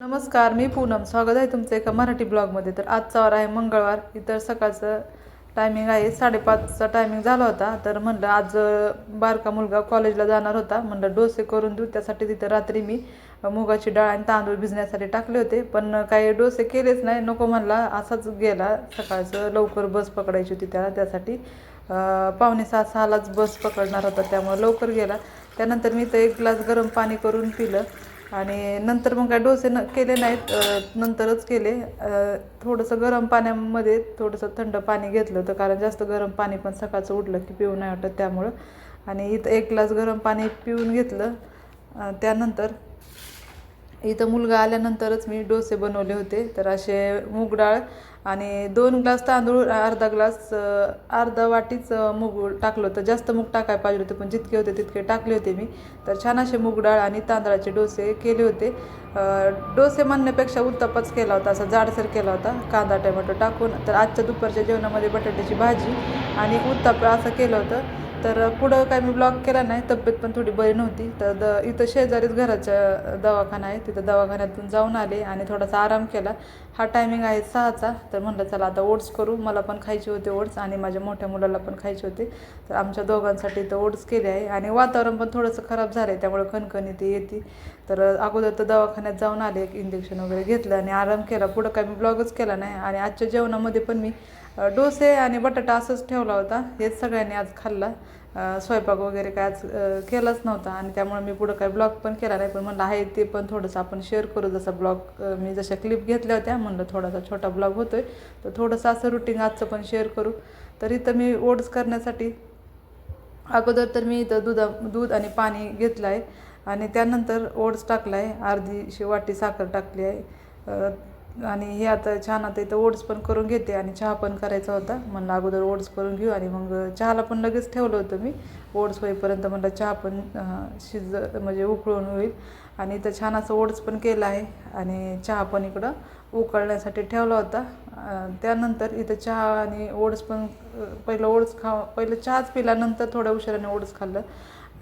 नमस्कार मी पूनम. स्वागत आहे तुमचं एका मराठी ब्लॉगमध्ये. तर आजचा वार आहे मंगळवार. इतर सकाळचं टायमिंग आहे. साडेपाचचा टायमिंग झाला होता. तर म्हणलं आज बारका मुलगा कॉलेजला जाणार होता. म्हणलं डोसे करून देऊ. त्यासाठी तिथं रात्री मी मुगाची डाळ आणि तांदूळ भिजण्यासाठी टाकले होते. पण काही डोसे केलेच नाही. नको म्हणला असाच गेला. सकाळचं लवकर बस पकडायची होती त्याला. त्यासाठी पावणे सहा सहालाच बस पकडणार होता. त्यामुळे लवकर गेला. त्यानंतर मी तर एक ग्लास गरम पाणी करून पिलं. आणि नंतर मग काय डोसे न केले नाहीत नंतरच केले. थोडंसं गरम पाण्यामध्ये थोडंसं थंड पाणी घेतलं होतं कारण जास्त गरम पाणी पण सकाळचं उठलं की पिऊ नाही वाटत त्यामुळं. आणि इथं एक ग्लास गरम पाणी पिऊन घेतलं. त्यानंतर इथं मुलगा आल्यानंतरच मी डोसे बनवले होते. तर असे मूग डाळ आणि दोन ग्लास तांदूळ अर्धा ग्लास अर्धा वाटीच मूग टाकलं होतं. जास्त मूग टाकायला पाहिजे होते पण जितके होते तितके टाकले होते मी. तर छान असे मूग डाळ आणि तांदळाचे डोसे केले होते. डोसे म्हणण्यापेक्षा उत्तपच केला होता असा जाडसर केला होता. कांदा टोमॅटो टाकून. तर आजच्या दुपारच्या जेवणामध्ये बटाट्याची भाजी आणि उत्तप असं केलं होतं. तर पुढं काय मी ब्लॉक केला नाही तब्येत पण थोडी बरी नव्हती. तर द इथं शेजारीच घराच्या दवाखाना आहे. तिथं दवाखान्यातून जाऊन आले आणि थोडासा आराम केला. हा टायमिंग आहे सहाचा. तर म्हणलं चला आता ओट्स करू. मला पण खायचे होते ओट्स आणि माझ्या मोठ्या मुलाला पण खायचे होते. तर आमच्या दोघांसाठी तर ओट्स केले आहे. आणि वातावरण पण थोडंसं खराब झालं आहे त्यामुळे खणखणी येते येते तर अगोदर तर दवाखान्यात जाऊन आले एक इंजेक्शन वगैरे घेतलं आणि आराम केला. पुढं काय मी ब्लॉगच केला नाही. आणि आजच्या जेवणामध्ये पण मी डोसे आणि बटाटा असंच ठेवला होता. हेच सगळ्यांनी आज खाल्ला. स्वयंपाक वगैरे काय आज केलाच नव्हता आणि त्यामुळे मी पुढं काय ब्लॉग पण केला नाही. पण म्हणलं आहे ते पण थोडंसं आपण शेअर करू. जसं ब्लॉग मी जशा क्लिप घेतल्या होत्या म्हणलं थोडासा छोटा ब्लॉग होतोय. तर थोडंसं असं रुटीन आजचं पण शेअर करू. तर इथं मी ओट्स करण्यासाठी अगोदर तर मी इथं दुधा दूध आणि पाणी घेतलं आहे आणि त्यानंतर ओट्स टाकला आहे अर्धीशी वाटी साखर टाकली आहे. आणि हे आता छान आता इथं ओट्स पण करून घेते आणि चहा पण करायचा होता. म्हणलं अगोदर ओट्स करून घेऊ आणि मग चहाला पण लगेच ठेवलं होतं मी. ओट्स होईपर्यंत म्हणलं चहा पण शिज म्हणजे उकळून होईल. आणि इथं छान असं ओट्स पण केलं आहे आणि चहा पण इकडं उकळण्यासाठी ठेवला होता. त्यानंतर इथं चहा आणि ओट्स पण पहिलं ओट्स खा पहिलं चहाच पिला नंतर थोड्या उशिराने ओट्स खाल्लं.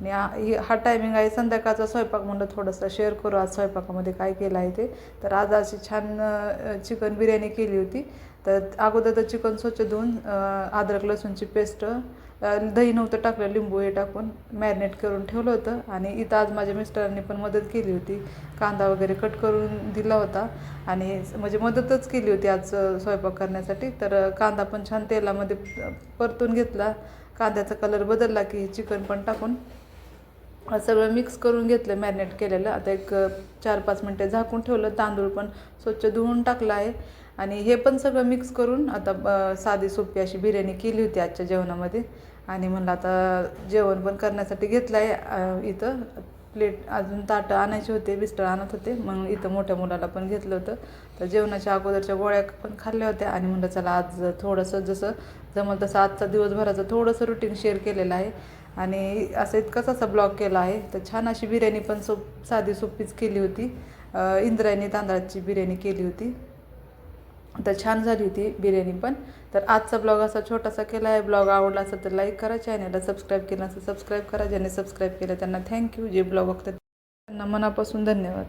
आणि हा टायमिंग आहे. संध्याकाळचा स्वयंपाक म्हणलं थोडंसं शेअर करू. आज स्वयंपाकामध्ये काय केलं आहे ते. तर आज अशी छान चिकन बिर्याणी केली होती. तर अगोदर तर चिकन स्वच्छ धुवून अद्रक लसूणची पेस्ट दही नव्हतं टाकलं लिंबू हे टाकून मॅरिनेट करून ठेवलं होतं. आणि इथं आज माझ्या मिस्टरांनी पण मदत केली होती. कांदा वगैरे कट करून दिला होता. आणि म्हणजे मदतच केली होती आज स्वयंपाक करण्यासाठी. तर कांदा पण छान तेलामध्ये परतून घेतला. कांद्याचा कलर बदलला की चिकन पण टाकून सगळं मिक्स करून घेतलं मॅरिनेट केलेलं. आता एक चार पाच मिनटे झाकून ठेवलं तांदूळ पण स्वच्छ धुवून टाकला आहे. आणि हे पण सगळं मिक्स करून आता साधी सोपी अशी बिर्याणी केली होती आजच्या जेवणामध्ये. आणि म्हणलं आता जेवण पण करण्यासाठी घेतलं आहे इथं. प्लेट अजून ताटं आणायचे होते बिस्टळ आणत होते. मग इथं मोठ्या मुलाला पण घेतलं होतं. तर जेवणाच्या अगोदरच्या गोळ्या पण खाल्ल्या होत्या. आणि म्हणलं चला आज थोडंसं जसं जमल तसं आजचा दिवसभराचं थोडंसं रुटीन शेअर केलेलं आहे. आणि असं इतकाच असा ब्लॉग केला आहे. तर छान अशी बिर्याणी पण सोप साधी सोपीच केली होती. इंद्रायणी तांदळाची बिर्याणी केली होती. तर छान झाली होती बिर्याणी पण. तर आजचा ब्लॉग असा छोटासा केला आहे. ब्लॉग आवडला असेल तर लाईक करा चॅनलला सबस्क्राईब केलं असेल सबस्क्राईब करा. ज्यांनी सबस्क्राईब केलं त्यांना थँक्यू जे ब्लॉग बघतात त्यांना मनापासून धन्यवाद.